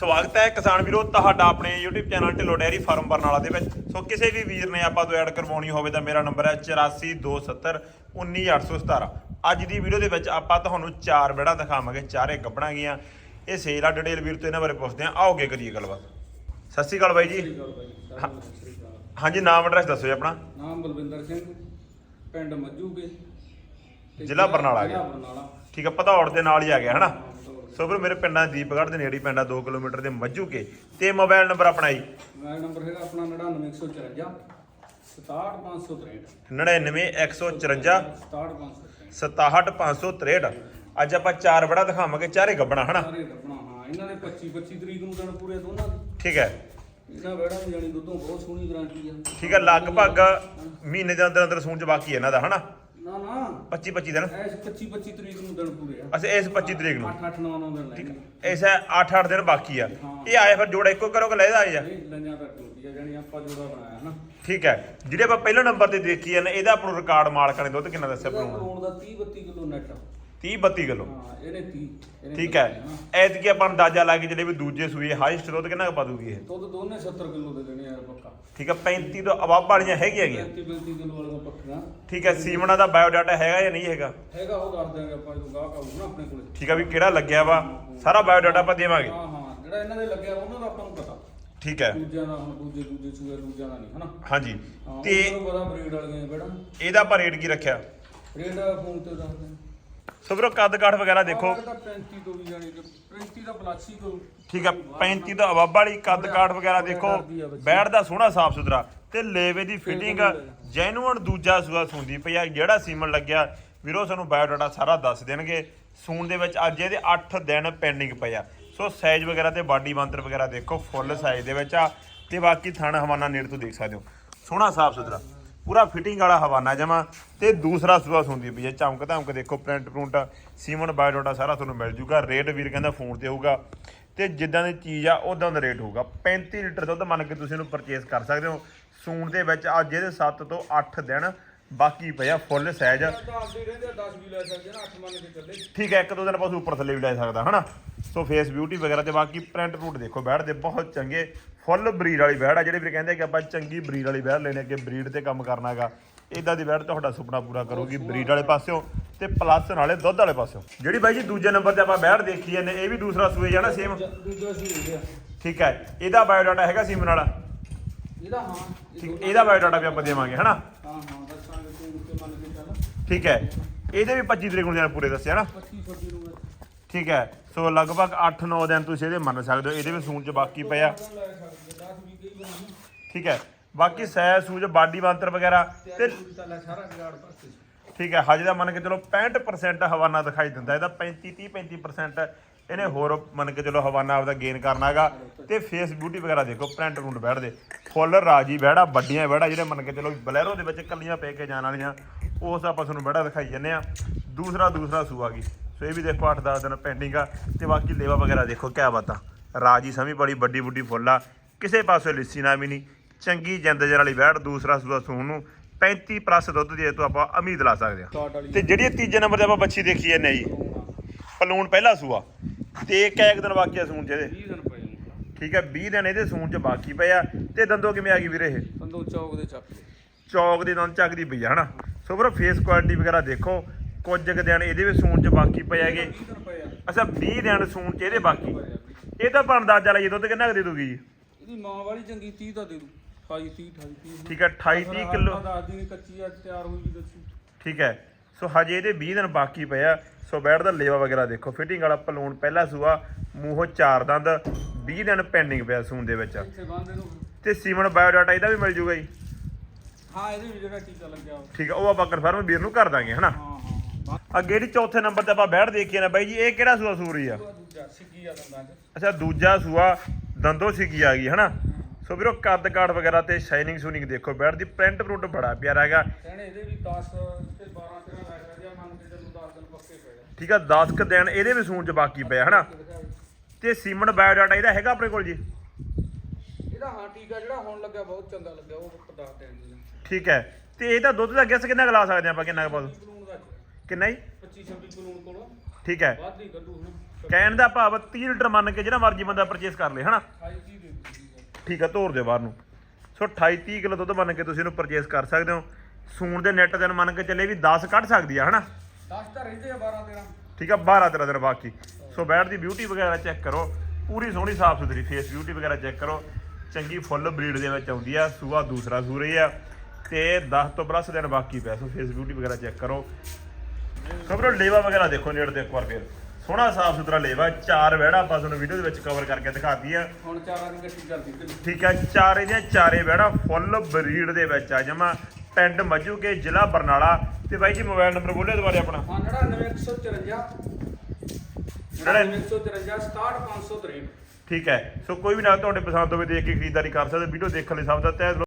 ਸਵਾਗਤ ਹੈ ਕਿਸਾਨ ਵੀਰੋ ਤੁਹਾਡਾ ਆਪਣੇ YouTube channel Dhillon dairy farm Barnala ਦੇ ਵਿੱਚ। ਸੋ ਕਿਸੇ ਵੀ ਵੀਰ ਨੇ ਆਪਾਂ ਤੋਂ ਐਡ ਕਰਵਾਉਣੀ ਹੋਵੇ ਤਾਂ ਮੇਰਾ ਨੰਬਰ ਹੈ 8427 19817 ਅੱਜ ਦੀ ਵੀਡੀਓ ਦੇ ਵਿੱਚ ਆਪਾਂ ਤੁਹਾਨੂੰ ਚਾਰ ਬੇੜਾ ਦਿਖਾਵਾਂਗੇ ਚਾਰੇ ਗੱਬਣਾ ਗਈਆਂ। ਇਹ ਸੇਲ ਆ ਡਿਟੇਲ ਵੀਰ ਤੋਂ ਇਹਨਾਂ ਬਾਰੇ ਪੁੱਛਦੇ ਆ ਆਓਗੇ ਕਰੀਏ ਗੱਲਬਾਤ। ਸਤਿ ਸ਼੍ਰੀ ਅਕਾਲ ਬਾਈ ਜੀ। ਹਾਂਜੀ ਨਾਮ ਐਡਰੈਸ ਦੱਸੋ ਜੀ ਆਪਣਾ। ਨਾਮ ਬਲਵਿੰਦਰ ਸਿੰਘ ਪਿੰਡ ਮੱਜੂਗੇ ਜ਼ਿਲ੍ਹਾ ਬਰਨਾਲਾ ਗਿਆ। ਠੀਕ ਆ ਭਦੌੜ ਦੇ ਨਾਲ ਹੀ ਆ ਗਿਆ ਹਨਾ? ਸੋ ਵੀਰੋ ਮੇਰੇ ਪਿੰਡਾਂ ਦੀਪਗੜ੍ਹ ਦੇ ਨੇੜੇ ਹੀ ਪਿੰਡ ਆ 2 ਕਿਲੋਮੀਟਰ ਦੇ ਮੱਝੂਕੇ ਤੇ ਮੋਬਾਈਲ ਨੰਬਰ ਆਪਣਾ ਜੀ। ਮੋਬਾਈਲ ਨੰਬਰ ਹੈਗਾ ਆਪਣਾ 99154 67563 99154 67563 67563 ਅੱਜ ਆਪਾਂ ਚਾਰ ਬੜਾ ਦਿਖਾਵਾਂਗੇ ਚਾਰੇ ਗੱਬਣਾ ਹਨਾ? ਸਾਰੇ ਕੱਪਣਾ ਹਾਂ। ਇਹਨਾਂ ਦੇ 25 25 ਤਰੀਕ ਨੂੰ ਦਿਨ ਪੂਰੇ ਦੋਨਾਂ ਦੇ। ਠੀਕ ਹੈ। ਇਹਨਾਂ ਬੈੜਾ ਨੂੰ ਜਾਨੀ ਦੁੱਧੋਂ ਬਹੁਤ ਸੋਹਣੀ ਗਾਰੰਟੀ ਆ। ਠੀਕ ਹੈ ਲਗਭਗ ਮਹੀਨੇ ਦੇ ਅੰਦਰ ਅੰਦਰ ਸੂਣ ਚ ਬਾਕੀ ਹੈ ਇਹਨਾਂ ਦਾ ਹਨਾ? ਨਾ ਨਾ। 25 25 ਦਿਨ। ਐਸ 25 25 ਤਰੀਕ ਨੂੰ ਦਿਨ ਪੂਰੇ ਆ। ਅਸੀਂ ਇਸ 25 ਤਰੀਕ ਨੂੰ। 8 8 9 9 ਦਿਨ ਲੈਣਗੇ ਇਸ 8 8 ਦਿਨ ਬਾਕੀ ਆ। ਇਹ ਆਏ ਫਿਰ ਜੋੜਾ ਇੱਕੋ ਕਰੋਗੇ ਲੈਦਾ ਆਏ ਆ? ਲੰਜਾਂ ਟੁੱਟੀ ਆ ਜਾਨੀ ਆਪਾਂ ਜੋੜਾ ਬਣਾਇਆ ਹਨਾ ਠੀਕ ਹੈ। ਜਿਹੜੇ ਆਪਾਂ ਪਹਿਲੇ ਨੰਬਰ ਤੇ ਦੇਖੀ ਜਾਂਦੇ ਇਹਦਾ ਆਪਣਾ ਰਿਕਾਰਡ ਮਾਲਕਾਂ ਨੇ ਦੁੱਧ ਕਿੰਨਾ ਦੱਸਿਆ ਕਰੋੜ ਦਾ 30 32 ਕਿਲੋ ਨੈਟ 30 32 ਕਿਲੋ। ਹਾਂ ਇਹਨੇ 30 ਇਹਨੇ ਠੀਕ ਹੈ। ਐਤਕੀ ਆਪਾਂ ਅੰਦਾਜ਼ਾ ਲਾ ਕੇ ਜਿਹੜੇ ਵੀ ਦੂਜੇ ਸੂਏ ਹਾਈਸਟ ਦੁੱਧ ਕਿੰਨਾ ਕੁ ਪਾ ਦੂਗੀ ਇਹ? ਦੁੱਧ ਦੋਨੇ 70 ਕਿਲੋ ਦੇ ਦੇਣੇ ਯਾਰ ਪੱਕਾ। ਠੀਕ ਹੈ 35 ਤੋਂ ਅਵਾਬ ਵਾਲੀਆਂ ਹੈਗੀਆਂ ਹੈਗੀਆਂ। 35 35 ਕਿਲੋ ਵਾਲੀਆਂ ਪੱਕੀਆਂ। ਠੀਕ ਹੈ ਸੀਮਣਾ ਦਾ ਬਾਇਓਡਾਟਾ ਹੈਗਾ ਜਾਂ ਨਹੀਂ ਹੈਗਾ? ਹੈਗਾ ਉਹ ਦੱਸ ਦਾਂਗੇ ਆਪਾਂ ਜਦੋਂ ਗਾਹਕ ਆਊ ਨਾ ਆਪਣੇ ਕੋਲੇ। ਠੀਕ ਹੈ ਵੀ ਕਿਹੜਾ ਲੱਗਿਆ ਵਾ ਸਾਰਾ ਬਾਇਓਡਾਟਾ ਆਪਾਂ ਦੇਵਾਂਗੇ। ਹਾਂ ਹਾਂ ਜਿਹੜਾ ਇਹਨਾਂ ਦੇ ਲੱਗਿਆ ਉਹਨਾਂ ਦਾ ਆਪਾਂ ਨੂੰ ਪਤਾ। ਠੀਕ ਹੈ। ਦੂਜਿਆਂ ਦਾ ਹੁਣ ਦੂਜੇ ਦੂਜੇ ਸੂਏ ਦੂਜਿਆਂ ਦਾ ਨਹੀਂ ਹਨਾ? ਹਾਂਜੀ। ਤੇ ਤੇ ਪਤਾ ਬਰੀਡ ਵਾਲੀਆਂ ਬੈੜਾ ਇਹਦਾ ਆਪਾਂ ਰੇਟ ਕੀ ਰੱਖਿਆ? ਰੇਟ ਫੋਨ ਤੇ ਦੱਸ ਦੇ ਸੋ ਵੀਰੋ ਕੱਦ ਕਾਠ ਵਗੈਰਾ ਦੇਖੋ। 35 ਤੋਂ ਵੀ ਜਾਣੀ ਕਿ 35 ਦਾ ਪਲਾਸੀ ਠੀਕ ਹੈ 35 ਤੋਂ ਅਵਾਬ ਵਾਲੀ ਕੱਦ ਕਾਠ ਵਗੈਰਾ ਦੇਖੋ। ਬੈੜ ਦਾ ਸੋਹਣਾ ਸਾਫ਼ ਸੁਥਰਾ ਤੇ ਲੇਵੇ ਦੀ ਫਿਟਿੰਗ ਜੈਨੂਅਨ ਦੂਜਾ ਸੂਆ ਸੁੰਦੀ ਪਈ ਆ। ਜਿਹੜਾ ਸੀਮਨ ਲੱਗਿਆ ਵੀਰੋ ਸਾਨੂੰ ਬਾਇਓਡਾਟਾ ਸਾਰਾ ਦੱਸ ਦੇਣਗੇ। ਸੂਣ ਦੇ ਵਿੱਚ ਅੱਜ ਇਹਦੇ 8 ਦਿਨ ਪੈਂਡਿੰਗ ਪਏ ਆ। ਸੋ ਸਾਈਜ਼ ਵਗੈਰਾ ਤੇ ਬਾਡੀ ਬੰਤਰ ਵਗੈਰਾ ਦੇਖੋ ਫੁੱਲ ਸਾਈਜ਼ ਦੇ ਵਿੱਚ ਆ। ਤੇ ਬਾਕੀ ਥਣ ਹਵਾਨਾ ਨੇੜ ਤੋਂ ਦੇਖ ਸਕਦੇ ਹੋ। ਸੋਹਣਾ ਸਾਫ਼ ਸੁਥਰਾ। ਪੂਰਾ ਫਿਟਿੰਗ ਵਾਲਾ ਹਵਾਨਾ ਜਮਾ ਤੇ ਦੂਸਰਾ ਸੂਆ ਸੁੰਦੀ ਪਈ ਹੈ। ਚਮਕ ਧਮਕ ਦੇਖੋ ਪ੍ਰਿੰਟ ਪ੍ਰਿੰਟ ਸੀਮਨ ਬਾਇਓਡਾਟਾ ਸਾਰਾ ਤੁਹਾਨੂੰ ਮਿਲ ਜੂਗਾ। ਰੇਟ ਵੀਰ ਕਹਿੰਦਾ ਫੋਨ ਤੇ ਹੋਊਗਾ। ਤੇ ਜਿੱਦਾਂ ਦੀ ਚੀਜ਼ ਆ ਉਦਾਂ ਦਾ ਰੇਟ ਹੋਊਗਾ। 35 ਲੀਟਰ ਦੁੱਧ ਮੰਨ ਕੇ ਤੁਸੀਂ ਇਹਨੂੰ ਪਰਚੇਸ ਕਰ ਸਕਦੇ ਹੋ। ਸੂਣ ਦੇ ਵਿੱਚ ਅੱਜ ਇਹਦੇ 7 ਤੋਂ 8 ਦਿਨ ਬਾਕੀ ਪਿਆ ਫੁੱਲ ਸਾਈਜ਼ ਤਾਂ ਆਪਦੇ ਰਹਿੰਦੇ 10 ਵੀ ਲੈ ਸਕਦੇ ਨਾ 8 ਮੰਨ ਕੇ ਚੱਲੇ। ਠੀਕ ਹੈ ਇੱਕ ਦੋ ਦਿਨ ਬਾਅਦ ਉੱਪਰ ਥੱਲੇ ਵੀ ਲੈ ਸਕਦਾ ਹਨਾ? ਸੋ ਫੇਸ ਬਿਊਟੀ ਵਗੈਰਾ ਤੇ ਬਾਕੀ ਪ੍ਰਿੰਟ ਪ੍ਰਿੰਟ ਦੇਖੋ ਬੈੜ ਦੇ ਬਹੁਤ ਚੰਗੇ ਫੁੱਲ ਬਰੀਡ ਵਾਲੀ ਬੈੜ ਆ ਜਿਹੜੇ ਵੀਰ ਕਹਿੰਦੇ ਕਿ ਆਪਾਂ ਚੰਗੀ ਬਰੀਡ ਵਾਲੀ ਬੈੜ ਲੈਣੇ ਅੱਗੇ ਬਰੀਡ ਤੇ ਕੰਮ ਕਰਨਾਗਾ ਇਦਾਂ ਦੀ ਬੈੜ ਤੁਹਾਡਾ ਸੁਪਨਾ ਪੂਰਾ ਕਰੂਗੀ ਬਰੀਡ ਵਾਲੇ ਪਾਸਿਓਂ ਤੇ ਪਲੱਸ ਨਾਲੇ ਦੁੱਧ ਵਾਲੇ ਪਾਸਿਓਂ। ਜਿਹੜੀ ਬਾਈ ਜੀ ਦੂਜੇ ਨੰਬਰ ਤੇ ਆਪਾਂ ਬੈੜ ਦੇਖੀ ਜਾਂਦੇ ਇਹ ਵੀ ਦੂਸਰਾ ਸੂਏ ਜਾਣਾ ਸੇਮ ਦੂਜਾ ਸੀ ਹੋ ਗਿਆ ਠੀਕ ਹੈ ਇਹਦਾ ਬਾਇਓਡਾਟਾ ਹੈਗਾ ਸੀਮਨ ਵਾਲਾ? ਇਹਦਾ ਹਾਂ ਠੀਕ ਇਹਦਾ ਬਾਇਓਡਾਟਾ ਵੀ ਆਪਾਂ ਦੇਵਾਂਗੇ ਹਨਾ? ਹਾਂ ਹਾਂ ਦੱਸਾਂਗੇ ਤੂੰ ਤੇ ਮੰਨ ਕੇ ਚੱਲ। ਠੀਕ ਹੈ ਇਹਦੇ ਵੀ 25 ਤਰੀਕ ਨੂੰ ਜਾਣਾ ਪੂਰੇ ਦੱਸਿਆ ਨਾ? 25 26 ਨੂੰ ਠੀਕ ਹੈ। ਸੋ ਲਗਭਗ 8-9 ਦਿਨ ਤੁਸੀਂ ਇਹਦੇ ਮੰਨ ਸਕਦੇ ਹੋ। ਇਹਦੇ ਵੀ ਸੂਣ ਚ ਬਾਕੀ ਪਿਆ। ਠੀਕ ਹੈ। ਬਾਕੀ ਸੈ ਸੂਜ ਬਾਡੀ ਬਾਂਤਰ ਵਗੈਰਾ ਤੇ ਠੀਕ ਹੈ, ਹਜੇ ਦਾ ਮੰਨ ਕੇ ਚਲੋ 65% ਹਵਾਨਾ ਦਿਖਾਈ ਦਿੰਦਾ। ਇਹਦਾ 35 30 35% ਇਹਨੇ ਹੋਰ ਮੰਨ ਕੇ ਚਲੋ ਹਵਾਨਾ ਆਪਦਾ ਗੇਨ ਕਰਨਾਗਾ ਤੇ ਫੇਸ ਬਿਊਟੀ ਵਗੈਰਾ ਦੇਖੋ ਪ੍ਰਿੰਟ ਰੂੰਡ ਬੈਠਦੇ। ਫੁੱਲ, ਰਾਜੀ ਬਹਿੜਾ, ਵੱਡੀਆਂ ਬਹਿੜਾ, ਜਿਹੜੇ ਮੰਨ ਕੇ ਚਲੋ ਬਲੈਰੋ ਦੇ ਵਿੱਚ ਕੱਲੀਆਂ ਪੈ ਕੇ ਜਾਣ ਵਾਲੀਆਂ, ਉਸ ਆਪਾਂ ਤੁਹਾਨੂੰ ਬਹਿੜਾ ਦਿਖਾਈ ਜੰਨੇ ਆ ਦੂਸਰਾ ਦੂਸਰਾ ਸੂਆ ਗਈ। ਸੋ ਇਹ ਵੀ ਦੇਖੋ 8-10 ਦਿਨ ਪੈਂਡਿੰਗ ਆ ਤੇ ਬਾਕੀ ਲੇਵਾ ਵਗੈਰਾ ਦੇਖੋ ਕਿਆ ਬਾਤਾਂ। ਰਾਜੀ ਸਮੀ ਬੜੀ ਵੱਡੀ ਵੱਡੀ ਫੁੱਲ ਆ। ਕਿਸੇ ਪਾਸੇ ਲਿੱਸੀ ਨਾ ਵੀ ਨਹੀਂ ਚੰਗੀ ਜਿੰਦਜਰ ਵਾਲੀ ਬੈੜ ਦੂਸਰਾ ਸੂਆ ਸੂਣ ਨੂੰ 35 ਪਲੱਸ ਦੁੱਧ ਦੇ ਤੋਂ ਆਪਾਂ ਉਮੀਦ ਲਾ ਸਕਦੇ ਵਾਲੀ ਤੇ ਜਿਹੜੀ ਤੀਜੇ ਨੰਬਰ ਤੇ ਆਪਾਂ ਬੱਚੀ ਦੇਖੀ ਜਾਂਦੇ ਜੀ ਪਲੂਣ ਪਹਿਲਾ ਸੂਆ। ਤੇ ਇੱਕ ਇੱਕ ਦਿਨ ਬਾਕੀ ਆ ਸੂਣ ਚ ਇਹਦੇ। 20 ਦਿਨ ਪਏ ਠੀਕ ਹੈ 20 ਦਿਨ ਇਹਦੇ ਸੂਣ ਚ ਬਾਕੀ ਪਏ ਆ। ਤੇ ਦੰਦੋਂ ਕਿਵੇਂ ਆ ਗਈ ਵੀਰੇ ਇਹ? ਸੰਦੋ ਚੌਕ ਦੇ ਚੱਕ ਲਏ। ਚੌਕ ਦੀ ਦੰਦ ਚੱਕਦੀ ਪਈ ਆ ਹਨਾ? ਸੋ ਵੀਰੋ ਫੇਸ ਕੁਆਲਿਟੀ ਵਗੈਰਾ ਦੇਖੋ। ਕੁਝ ਕੁ ਦਿਨ ਇਹਦੇ ਵੀ ਸੂਣ ਚ ਬਾਕੀ ਪਏ ਹੈਗੇ। 20 ਦਿਨ ਪਏ ਆ ਅੱਛਾ 20 ਦਿਨ ਸੂਣ ਚ ਇਹਦੇ ਬਾਕੀ। ਇਹ ਤਾਂ ਆਪਾਂ ਅੰਦਾਜ਼ਾ ਲਾਈਏ ਦੁੱਧ ਕਿੰਨਾ ਕੁ ਦੇ ਦੂਗੀ ਜੀ? ਇਹਦੀ ਮਾਂ ਵਾਲੀ ਚੰਗੀ 30 ਤਾਂ ਦੇ ਦੂ। 28 30 28 30 ਠੀਕ ਹੈ 28 30 ਕਿਲੋ। ਦੱਸ ਦੀ ਕੱਚੀ ਅੱਜ ਤਿਆਰ ਹੋਈ ਵੀ ਦੱਸੂ ਠੀਕ ਹੈ। ਸੋ ਹਜੇ ਇਹਦੇ 20 ਦਿਨ ਬਾਕੀ ਪਏ ਆ। ਸੋ ਬੈਠ ਦਾ ਲੇਵਾ ਵਗੈਰਾ ਦੇਖੋ। ਫਿਟਿੰਗ ਵਾਲਾ ਪਲੂਣ ਪਹਿਲਾ ਸੂਆ ਮੂੰਹੋਂ ਚਾਰ ਦੰਦ। 20 ਦਿਨ ਪੈਂਡਿੰਗ ਪਿਆ ਸੂਣ ਦੇ ਵਿੱਚ। ਤੇ ਸੀਮਨ ਬਾਇਓਡਾਟਾ ਇਹਦਾ ਵੀ ਮਿਲ ਜੂਗਾ ਜੀ? ਹਾਂ ਇਹਦੇ ਵੀ ਜਿਹੜਾ ਟੀਕਾ ਲੱਗਿਆ। ਠੀਕ ਹੈ ਉਹ ਆਪਾਂ ਕਨਫਰਮ ਵੀਰ ਨੂੰ ਕਰ ਦਾਂਗੇ ਹਨਾ? ਹਾਂ ਹਾਂ। ਅੱਗੇ ਜਿਹੜੀ ਚੌਥੇ ਨੰਬਰ ਤੇ ਆਪਾਂ ਬੈਠ ਦੇਖੀਏ ਨਾ ਬਾਈ ਜੀ ਇਹ ਕਿਹੜਾ ਸੂਆ ਸੂਰੀ ਆ? ਉਹ ਦੂਜਾ ਸਿੱਗੀ ਆ ਦੰਦਾਂ 'ਚ। ਅੱਛਾ ਦੂਜਾ ਸੂਆ ਦੰਦੋ ਸਿੱਗੀ ਆ ਗਈ ਹਨਾ? ਸੋ ਵੀਰੋ ਕੱਦ ਕਾਠ ਵਗੈਰਾ ਤੇ ਸ਼ਾਈਨਿੰਗ ਸੂਨਿੰਗ ਦੇਖੋ ਬੈਠ ਦੀ ਪ੍ਰਿੰਟ ਪ੍ਰਿੰਟ ਬੜਾ ਪਿਆਰਾ ਹੈਗਾ। ਕਹਿੰਦੇ ਇਹਦੇ ਵੀ 10 ਤੇ 12 13 ਲੱਗ ਰਿਹਾ ਮੰਨ ਕੇ ਚੱਲੂ 10 ਦਿਨ ਪੱਕੇ ਪਏ ਆ। ਠੀਕ ਆ 10 ਕ ਦਿਨ ਇਹਦੇ ਵੀ ਸੂਣ ਚ ਬਾਕੀ ਪਿਆ ਹਨਾ? ਤੇ ਸੀਮਨ ਬਾਇਓਡਾਟਾ ਇਹਦਾ ਹੈਗਾ ਆਪਣੇ ਕੋਲ ਜੀ? ਇਹਦਾ ਹਾਂ ਟੀਕਾ ਜਿਹੜਾ ਹੁਣ ਲੱਗਿਆ ਬਹੁਤ ਚੰਗਾ ਲੱਗਿਆ ਉਹ ਪਤਾ ਟੈਨ ਦੀ ਠੀਕ ਹੈ। ਤੇ ਇਹਦਾ ਦੁੱਧ ਦਾ ਗੈਸ ਕਿੰਨਾ ਕੁ ਲਾ ਸਕਦੇ ਆਪਾਂ ਕਿੰਨਾ ਕੁ ਪਾਉ ਕਾਨੂੰਨ ਦਾ? ਕਿੰਨਾ ਜੀ? 25 26 ਕਾਨੂੰਨ ਕੋਲ। ਠੀਕ ਹੈ। ਵੱਧ ਹੀ ਕੱਢੂ ਹੁਣ। ਕਹਿਣ ਦਾ ਭਾਵ 30 ਲੀਟਰ ਮੰਨ ਕੇ ਜਿਹੜਾ ਮਰਜ਼ੀ ਬੰਦਾ ਪਰਚੇਸ ਕਰ ਲੇ ਹਨਾ? 28 ਦੀ ਦੇ ਦਿੱਤੀ ਠੀਕ ਆ ਤੋਰ ਦਿਓ ਬਾਹਰ ਨੂੰ। ਸੋ 28 30 ਕਿਲੋ ਦੁੱਧ ਮੰਨ ਕੇ ਤੁਸੀਂ ਇਹਨੂੰ ਪਰਚੇਸ ਕਰ ਸਕਦੇ ਹੋ। ਸੂਣ ਦੇ ਨੈਟ ਦਿਨ ਮੰਨ ਕੇ ਚੱਲੇ ਵੀ 10 ਕੱਢ ਸਕਦੀ ਆ ਹਨਾ? 10 ਤਾਂ ਰਹਿੰਦੇ ਆ 12 13 ਠੀਕ ਆ 12 13 ਦਿਨ ਬਾਕੀ। ਸੋ ਬੈਡ ਦੀ ਬਿਊਟੀ ਵਗੈਰਾ ਚੈੱਕ ਕਰੋ। ਪੂਰੀ ਸੋਹਣੀ ਸਾਫ਼ ਸੁਥਰੀ ਫੇਸ ਬਿਊਟੀ ਵਗੈਰਾ ਚੈੱਕ ਕਰੋ। ਚੰਗੀ ਫੁੱਲ ਬਰੀਡ ਦੇ ਵਿੱਚ ਆਉਂਦੀ ਆ। ਸੂਆ ਦੂਸਰਾ ਸੂਰੇ ਆ। ਤੇ 10 ਤੋਂ ਪਲੱਸ ਦਿਨ ਬਾਕੀ ਪਿਆ ਸੋ ਫੇਸ ਬਿਊਟੀ ਵਗੈਰਾ ਚੈੱਕ ਕਰੋ। ਖਬਰੋ ਲੇਵਾ ਵਗੈਰਾ ਦੇਖੋ ਨੇੜ ਤੇ ਇੱਕ ਵਾਰ ਫੇਰ। ਸੋਹਣਾ ਸਾਫ਼ ਸੁਥਰਾ ਲੇਵਾ ਚਾਰ ਵਹਿੜਾ ਆਪਾਂ ਤੁਹਾਨੂੰ ਵੀਡੀਓ ਦੇ ਵਿੱਚ ਕਵਰ ਕਰਕੇ ਦਿਖਾਤੀ ਆ। ਹੁਣ ਚਾਰਾਂ ਦੀ ਗੱਟੀ ਕਰਦੀ ਤੇ ਠੀਕ ਆ ਚਾਰੇ ਦੀਆਂ ਚਾਰੇ ਵਹਿੜਾ ਫੁੱਲ ਬਰੀਡ ਦੇ ਵਿੱਚ ਆ ਜਮਾ ਪਿੰਡ ਮੱਜੂਕੇ ਜ਼ਿਲ੍ਹਾ ਬਰਨਾਲਾ। ਤੇ ਬਾਈ ਜੀ ਮੋਬਾਈਲ ਨੰਬਰ ਬੋਲਿਓ ਦੁਬਾਰੇ ਆਪਣਾ। ਹਾਂ 99154 99154 67563 ਠੀਕ ਹੈ ਸੋ ਕੋਈ ਵੀ ਨਾ ਤੁਹਾਡੇ ਪਸੰਦ ਹੋਵੇ ਦੇਖ ਕੇ ਖਰੀਦਦਾਰੀ ਕਰ ਸਕਦੇ ਵੀਡੀਓ ਦੇਖਣ ਲਈ ਸਭ ਦਾ ਤਹਿ